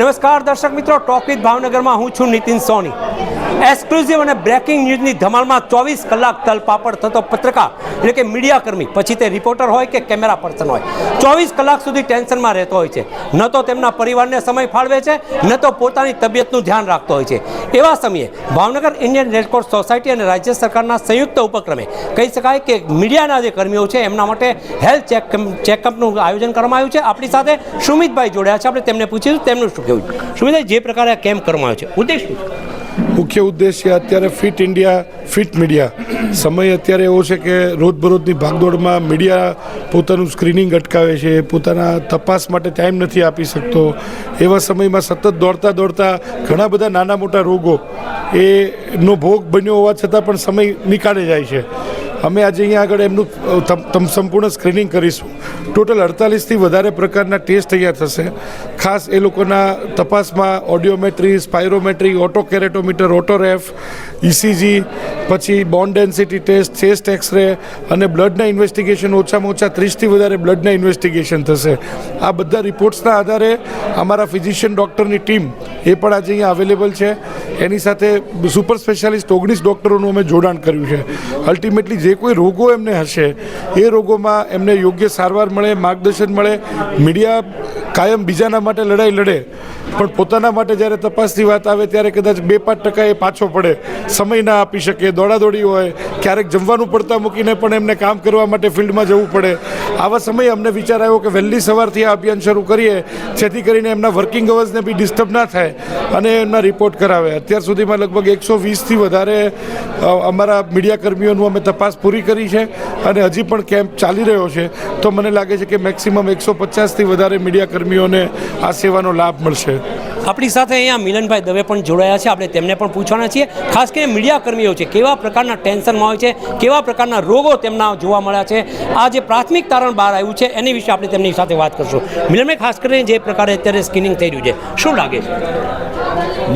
નમસ્કાર, દર્શક મિત્રો. ટોક ભાવનગરમાં હું છું નીતિન સોની. એક્સક્લુઝિવ અને બ્રેકિંગ ન્યૂઝની ધમાલમાં ચોવીસ કલાક તલપાપડ થતો પત્રકાર, એટલે કે મીડિયાકર્મી પછી તે રિપોર્ટર હોય કે કેમેરા પર્સન હોય. ચોવીસ કલાક સુધી ટેન્શનમાં રહેતો હોય છે. ન તો તેમના પરિવારને સમય ફાળવે છે, ન તો પોતાની તબિયતનું ધ્યાન રાખતો હોય છે. એવા સમયે ભાવનગર ઇન્ડિયન રેડક્રોસ સોસાયટી અને રાજ્ય સરકારના સંયુક્ત ઉપક્રમે કહી શકાય કે મીડિયાના જે કર્મીઓ છે, એમના માટે હેલ્થ ચેક ચેકઅપનું આયોજન કરવામાં આવ્યું છે. આપણી સાથે સુમિતભાઈ જોડ્યા છે. આપણે તેમને પૂછ્યું તેમનું શું કહેવું છે. જે પ્રકારે આ કેમ્પ કરવામાં આવ્યો છે, ઉદ્દેશ મુખ્ય ઉદ્દેશ્ય અત્યારે ફિટ ઇન્ડિયા, ફિટ મીડિયા. સમય અત્યારે એવો છે કે રોજબરોજની ભાગદોડમાં મીડિયા પોતાનું સ્ક્રીનિંગ અટકાવે છે, પોતાના તપાસ માટે ટાઈમ નથી આપી શકતો. એવા સમયમાં સતત દોડતા દોડતા ઘણા બધા નાના મોટા રોગો, એનો ભોગ બન્યો હોવા છતાં પણ સમય નીકાળે જાય છે. અમે આજે અહીંયા આગળ એમનું તમ- સંપૂર્ણ સ્ક્રીનિંગ કરીશું. ટોટલ અડતાલીસથી વધારે પ્રકારના ટેસ્ટ અહીંયા થશે. ખાસ એ લોકોના તપાસમાં ઓડિયોમેટ્રી સ્પાયરોમેટ્રી ઓટો કેરેટોમીટર ઓટોરેફ ઇસીજી પછી bone density test chest X-ray અને બ્લડના ઇન્વેસ્ટિગેશન ઓછામાં ઓછા ત્રીસથી વધારે બ્લડના ઇન્વેસ્ટિગેશન થશે. આ બધા રિપોર્ટ્સના આધારે અમારા ફિઝિશિયન ડૉક્ટરની ટીમ એ પણ આજે અહીંયા અવેલેબલ છે. એની સાથે સુપર સ્પેશિયાલિસ્ટ ઓગણીસ ડૉક્ટરોનું અમે જોડાણ કર્યું છે. અલ્ટિમેટલી જે કોઈ રોગો એમને હશે, એ રોગોમાં એમને યોગ્ય સારવાર મળે, માર્ગદર્શન મળે મીડિયા કાયમ બીજાના માટે લડાઈ લડે. પણ પોતાના માટે જ્યારે તપાસની વાત આવે ત્યારે કદાચ બે પાંચ ટકા એ પાછો પડે. સમય ના આપી શકે, દોડાદોડી હોય, ક્યારેક જમવાનું પડતા મૂકીને પણ એમને કામ કરવા માટે ફિલ્ડમાં જવું પડે. આવા સમયે અમને વિચાર આવ્યો કે વહેલી સવારથી આ અભિયાન શરૂ કરીએ, જેથી કરીને એમના વર્કિંગ અવર્સને બી ડિસ્ટર્બ ના થાય અને એમના રિપોર્ટ કરાવે. અત્યાર સુધીમાં લગભગ એકસો વીસથી વધારે અમારા મીડિયા કર્મીઓનું અમે તપાસ પૂરી કરી છે અને હજી પણ કેમ્પ ચાલી રહ્યો છે. તો મને લાગે છે કે મેક્સિમમ એકસો પચાસથી વધારે મીડિયા કર્મીઓને આ સેવાનો લાભ મળશે. આપણી સાથે અહીંયા મિલનભાઈ દવે પણ જોડાયા છે. આપણે તેમને પણ પૂછવાના છીએ. ખાસ કરીને મીડિયા કર્મીઓ છે કેવા પ્રકારના ટેન્શનમાં હોય છે કેવા પ્રકારના રોગો તેમના જોવા મળ્યા છે આ જે પ્રાથમિક તારણ બહાર આવ્યું છે એની વિશે આપણે તેમની સાથે વાત કરશું. મિલનભાઈ ખાસ કરીને જે પ્રકારે અત્યારે સ્કિનિંગ થઈ રહ્યું છે શું લાગે છે?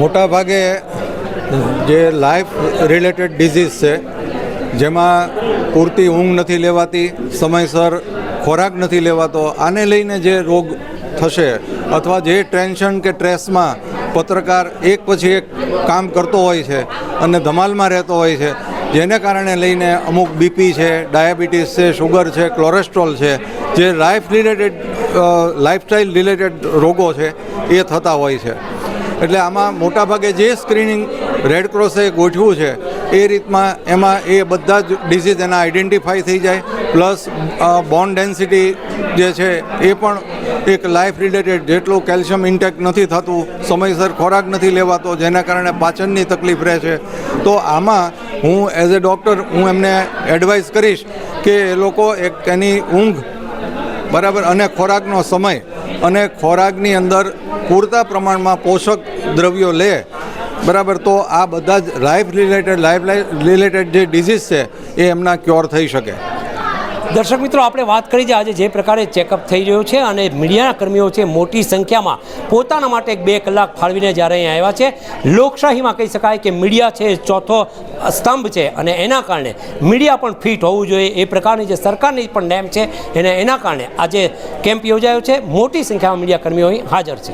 મોટા ભાગે જે લાઈફ રિલેટેડ ડિઝીઝ છે જેમાં પૂરતી ઊંઘ નથી લેવાતી સમયસર ખોરાક નથી લેવાતો આને લઈને જે રોગ થશે અથવા જે ટેન્શન કે સ્ટ્રેસમાં પત્રકાર એક પછી એક કામ કરતો હોય છે અને ધમાલમાં રહેતો હોય છે, જેને કારણે લઈને અમુક બીપી છે, ડાયાબિટીસ છે શુગર છે કોલેસ્ટ્રોલ છે, જે લાઈફ રિલેટેડ લાઈફસ્ટાઈલ રિલેટેડ રોગો છે, એ થતા હોય છે. એટલે આમાં મોટાભાગે જે સ્ક્રીનિંગ રેડ ક્રોસે ગોઠવ્યું છે એ રીતમાં એમાં એ બધા જ ડિઝીઝ એના આઈડેન્ટિફાઈ થઈ જાય. પ્લસ બોન ડેન્સિટી જે છે એ પણ એક લાઈફ રિલેટેડ જેટલું કેલ્શિયમ ઇન્ટેક નથી થતું, સમયસર ખોરાક નથી લેવાતો, જેના કારણે પાચનની તકલીફ રહે છે. તો આમાં હું એઝ અ ડૉક્ટર હું એમને એડવાઇસ કરીશ કે એ લોકો એક એની ઊંઘ બરાબર અને ખોરાકનો સમય અને ખોરાકની અંદર પૂરતા પ્રમાણમાં પોષક દ્રવ્યો લે બરાબર, તો આ બધા જ લાઈફ રિલેટેડ લાઈફ રિલેટેડ જે ડિઝીઝ છે, એ એમના ક્યોર થઈ શકે. દર્શક મિત્રો, આપણે વાત કરી છે આજે જે પ્રકારે ચેકઅપ થઈ રહ્યો છે અને મીડિયાના કર્મીઓ છે મોટી સંખ્યામાં પોતાના માટે એક બે કલાક ફાળવીને જ્યારે અહીં આવ્યા છે, લોકશાહીમાં કહી શકાય કે મીડિયા છે ચોથો સ્તંભ છે અને એના કારણે મીડિયા પણ ફિટ હોવું જોઈએ. એ પ્રકારની જે સરકારની પણ નેમ છે એને એના કારણે આજે કેમ્પ યોજાયો છે. મોટી સંખ્યામાં મીડિયા કર્મીઓ હાજર છે.